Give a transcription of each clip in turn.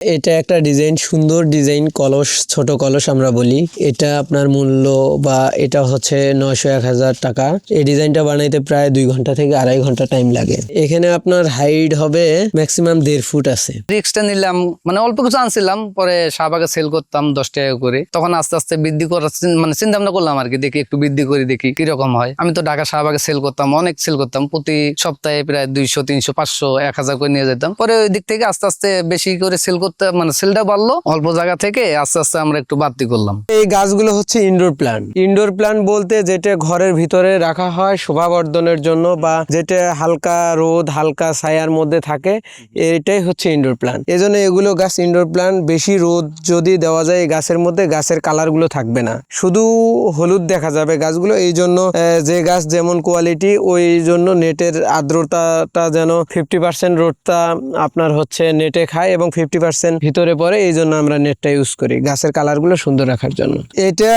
এটা একটা ডিজাইন সুন্দর ডিজাইন কলস, ছোট কলস আমরা বলি। এটা আপনার মূল্য বা এটা হচ্ছে নয়শো এক হাজার টাকা। এই ডিজাইনটা বানাইতে প্রায় দুই ঘণ্টা থেকে আড়াই ঘণ্টা টাইম লাগে। এখানে আপনার হাইট হবে ম্যাক্সিমাম দেড় ফুট আছে। রিক্সটা নিলাম মানে অল্প কিছু আনছিলাম, পরে শাহবাগে সেল করতাম দশ টাকা করে। তখন আস্তে আস্তে বৃদ্ধি করার মানে চিন্তা ভাবনা করলাম আর কি, দেখি একটু বৃদ্ধি করে, দেখি কীরকম হয়। আমি তো ঢাকা শাহবাগে সেল করতাম, অনেক সেল করতাম। প্রতি সপ্তাহে প্রায় দুইশো, তিনশো, পাঁচশো, এক হাজার করে নিয়ে যেতাম। পরে ওই দিক থেকে আস্তে আস্তে বেশি করে সেল করতে মানে সেলটা বাড়লো, অল্প জায়গা থেকে আস্তে আস্তে আমরা একটু বাড়তি করলাম। এই গাছগুলো হচ্ছে ইনডোর প্ল্যান্ট ইনডোর প্ল্যান্ট বলতে যেটা ঘরের ভিতরে রাখা হয় শোভাবর্ধনের জন্য বা যেটা হালকা রোদ, হালকা ছায়ার মধ্যে থাকে, এটাই হচ্ছে ইনডোর প্ল্যান্ট এই জন্য এগুলো গাছ ইনডোর প্ল্যান্ট বেশি রোদ যদি দেওয়া যায় এই গাছের মধ্যে, গাছের কালারগুলো থাকবে না। শুধু হলুদ দেখা যাবে গাছগুলো, এই জন্য যে গাছ যেমন কোয়ালিটি ওই জন্য নেটের আর্দ্রতাটা যেন ফিফটি পার্সেন্ট রোদটা আপনার হচ্ছে নেটে খায় এবং ফিফটি পার্সেন্ট ভিতরে পড়ে, এই জন্য আমরা নেটটা ইউজ করি। গাছের কালারগুলো সুন্দর রাখার জন্য। এটা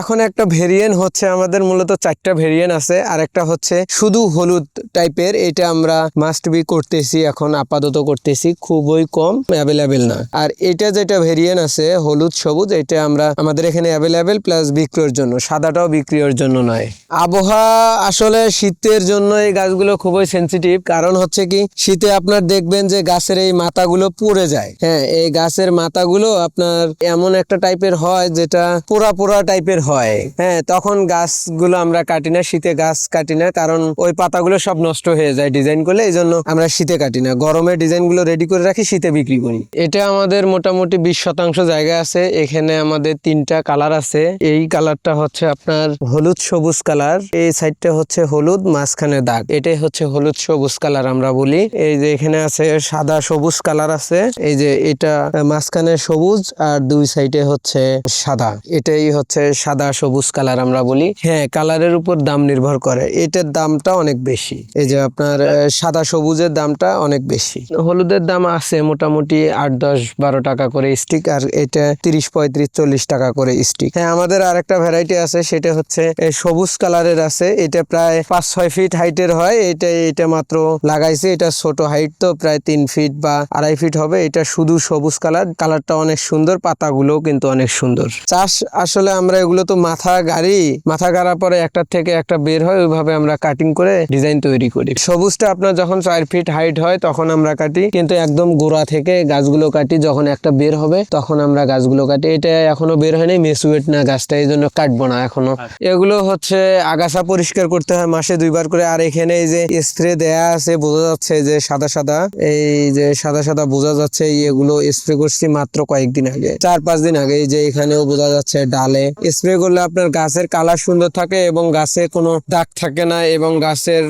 এখন একটা ভেরিয়েন্ট হচ্ছে, আমাদের মূলত চারটা ভেরিয়েন্ট আছে। আর একটা হচ্ছে শুধু হলুদ টাইপের এটা আমরা মাস্ট বি করতেছি এখন, আপাতত করতেছি, খুবই কম অ্যাভেলেবেল না। আর এটা যেটা ভেরিয়েন্ট আছে, হলুদ সবুজ, এটা আমরা, আমাদের এখানে অ্যাভেলেবেল প্লাস বিক্রির জন্য। সাদাটাও বিক্রির জন্য নয়। আবহাওয়া আসলে শীতের জন্য এই গাছগুলো খুবই সেন্সিটিভ কারণ হচ্ছে কি, শীতে আপনার দেখবেন যে গাছের এই মাথাগুলো পুড়ে যায়। হ্যাঁ এই গাছের মাথাগুলো আপনার এমন একটা টাইপের হয় যেটা পোড়া পোড়া টাইপের হয়। হ্যাঁ তখন গাছগুলো আমরা কাটি না, শীতে গাছ কাটি না, কারণ ওই পাতাগুলো সব নষ্ট হয়ে যায় ডিজাইন করলে এই জন্য আমরা শীতে কাটি না। গরমে ডিজাইনগুলো রেডি করে রাখি, শীতে বিক্রি করি। এটা আমাদের মোটামুটি বিশ শতাংশ জায়গা আছে। এখানে আমাদের তিনটা কালার আছে। এই কালারটা হচ্ছে আপনার হলুদ সবুজ কালার। এই সাইডটা হচ্ছে হলুদ, মাঝখানে দাগ। এটাই হচ্ছে হলুদ সবুজ কালার আমরা বলি। এই যে এখানে আছে সাদা সবুজ কালার আছে। এই যে এটা মাঝখানে সবুজ আর দুই সাইডে হচ্ছে সাদা। এটাই হচ্ছে সাদা সবুজ কালার আমরা বলি। হ্যাঁ কালারের উপর দাম নির্ভর করে। এটার দামটা অনেক বেশি। এই যে আপনার সাদা সবুজের দামটা অনেক বেশি। হলুদের দাম আছে মোটামুটি আট, দশ, বারো টাকা করে স্টিক আর এটা তিরিশ, পঁয়ত্রিশ, চল্লিশ টাকা করে স্টিক হ্যাঁ আমাদের আরেকটা ভ্যারাইটি আছে, সেটা হচ্ছে সবুজ কালারের আছে। এটা প্রায় পাঁচ, ছয় ফিট হাইটের হয়। এটা এটা মাত্র লাগাইছে। এটা ছোট হাইট তো প্রায় তিন ফিট বা আড়াই ফিট হবে। এটা শুধু সবুজ কালার কালারটা অনেক সুন্দর পাতাগুলোও কিন্তু অনেক সুন্দর। চাষ আসলে আমরা এগুলো তো মাথা গাড়ি মাথা গাড়ার পরে একটা থেকে একটা বের হয় ওইভাবে আমরা কাটিং করে ডিজাইন তৈরি করি। সবুজটা আপনার যখন চার ফিট হাইট হয় তখন আমরা কাটি কিন্তু একদম গোড়া থেকে গাছগুলো কাটি যখন একটা বের হবে তখন আমরা গাছগুলো কাটি। এটা এখনও বের হয়নি মেসুয়েট না গাছটা এই জন্য কাটবো না এখনও। এগুলো হচ্ছে আগাছা পরিষ্কার করতে হয় মাসে দুইবার করে। আর এখানে এই যে স্প্রে দেয়া আছে বোঝা যাচ্ছে যে সাদা সাদা এই যে সাদা সাদা বোঝা যাচ্ছে এই এগুলো স্প্রে করছি মাত্র কয়েকদিন আগে। চার পাঁচ দিন আগে যে এখানেও বোঝা যাচ্ছে ডালে। স্প্রে করলে আপনার গাছের কালার সুন্দর থাকে এবং গাছে কোনো দাগ থাকে না এবং গাছের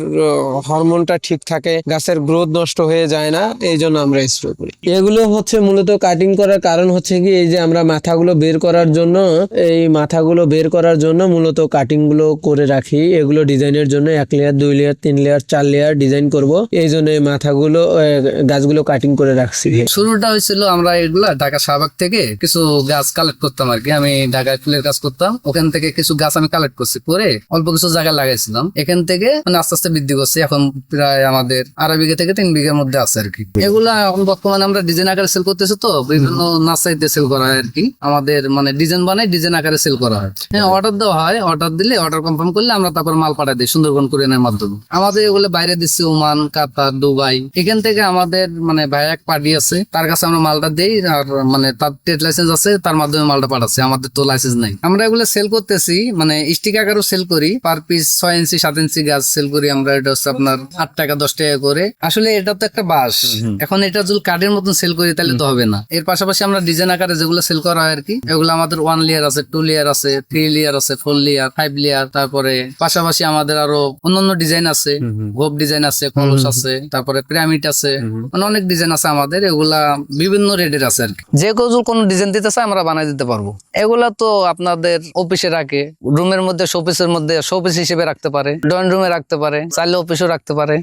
হরমোনটা ঠিক থাকে। গাছের গ্রোথ নষ্ট হয়ে যায় না, এই জন্য আমরা স্প্রে করি। এগুলো হচ্ছে মূলত কাটিং করার কারণ হচ্ছে কি, এই যে আমরা মাথাগুলো বের করার জন্য, এই মাথাগুলো বের করার জন্য মূলত কাটিংগুলো করে রাখি। এগুলো ডিজাইনের জন্য এক লেয়ার দুই লেয়ার তিন লেয়ার চার লেয়ার ডিজাইন করব। এই জন্য মাথাগুলো গাছগুলো কাটিং করে রাখছি। শুরুটা হয়েছিল আমরা এগুলা ঢাকা শাহবাগ থেকে কিছু গাছ কালেক্ট করতাম আর কি আমি ঢাকায় ফুলের কাজ করতাম। ওখান থেকে কিছু গাছ আমি কালেক্ট করছি করে অল্প কিছু জায়গায় লাগাইছিলাম। এখান থেকে মানে আস্তে আস্তে বৃদ্ধি করছে। এখন প্রায় আমাদের আড়াই বিঘা থেকে তিন বিঘার মধ্যে আছে আর কি এগুলা এখন বর্তমানে আমরা ডিজাইন আকারে সেল করতেছি তো বিভিন্ন নার্সারিতে সেল করা হয় আর কি আমাদের মানে ডিজাইন বানাই ডিজাইন আকারে সেল করা হয়। হ্যাঁ অর্ডার দেওয়া হয়। অর্ডার দিলে অর্ডার কনফার্ম করলে আমরা তারপর মাল পাঠাই দিই সুন্দরবন করে কুরিয়ানের মাধ্যমে। আমাদের এগুলো বাইরে দিচ্ছি ওমান কাতার দুবাই। এখান থেকে আমাদের মানে ভাই এক পার্টি আছে তার কাছে আমরা মালটা দেই আর মানে তার ট্রেড লাইসেন্স আছে তার মাধ্যমে মালটা পাঠাচ্ছে। আমাদের তো লাইসেন্স নাই। আমরা এগুলো সেল করতেছি মানে স্টিক আকারও সেল করি। পার পিস ছয় ইঞ্চি সাত ইঞ্চি গাছ সেল করি আমরা। এটা হচ্ছে আপনার আট টাকা দশ টাকা করে। আসলে এটা তো একটা বাস। এখন এটা যদি কার্ডের মতন সেল করি তাহলে তো হবে না। এর পাশাপাশি আমরা ডিজাইন আকারে যেগুলো সেল করা হয় আর কি এগুলো আমাদের ওয়ান লেয়ার আছে টু লেয়ার আছে থ্রি লেয়ার আছে ফোর লেয়ার ফাইভ লেয়ার তারপরে পাশাপাশি আমাদের আরও অন্যান্য ডিজাইন আছে। গোপ ডিজাইন আছে কলস আছে তারপরে পিরামিড আছে। মানে অনেক ডিজাইন আছে আমাদের। এগুলা বিভিন্ন রেটের আছে আর কি। যে কৌজুল কোন ডিজাইন দিতে চাই আমরা বানাই দিতে পারব। এগুলা তো আপনাদের অফিসে রাখে। রুমের মধ্যে শোপিসের মধ্যে শোপিস হিসেবে রাখতে পারে। ড্রয়িং রুমে রাখতে পারে, চাইলে অফিসেও রাখতে পারে।